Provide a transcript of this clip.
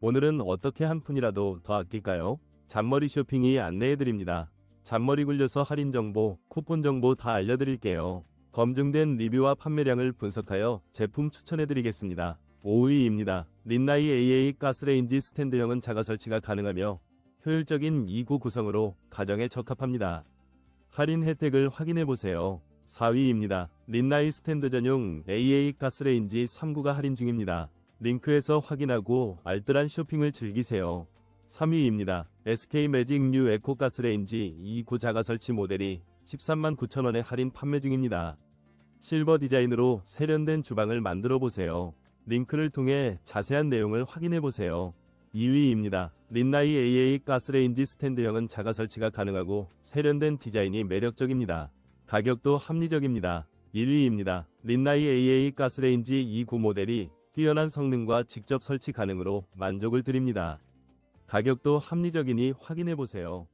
오늘은 어떻게 한 푼이라도 더 아낄까요? 잔머리 쇼핑이 안내해드립니다. 잔머리 굴려서 할인 정보, 쿠폰 정보 다 알려드릴게요. 검증된 리뷰와 판매량을 분석하여 제품 추천해드리겠습니다. 5위입니다. 린나이 AA 가스레인지 스탠드형은 자가 설치가 가능하며 효율적인 2구 구성으로 가정에 적합합니다. 할인 혜택을 확인해보세요. 4위입니다. 린나이 스탠드 전용 AA 가스레인지 3구가 할인 중입니다. 링크에서 확인하고 알뜰한 쇼핑을 즐기세요. 3위입니다. SK 매직 뉴 에코 가스레인지 2구 자가 설치 모델이 13만 9천원에 할인 판매 중입니다. 실버 디자인으로 세련된 주방을 만들어 보세요. 링크를 통해 자세한 내용을 확인해 보세요. 2위입니다. 린나이 AA 가스레인지 스탠드형은 자가 설치가 가능하고 세련된 디자인이 매력적입니다. 가격도 합리적입니다. 1위입니다. 린나이 AA 가스레인지 2구 모델이 뛰어난 성능과 직접 설치 가능으로 만족을 드립니다. 가격도 합리적이니 확인해 보세요.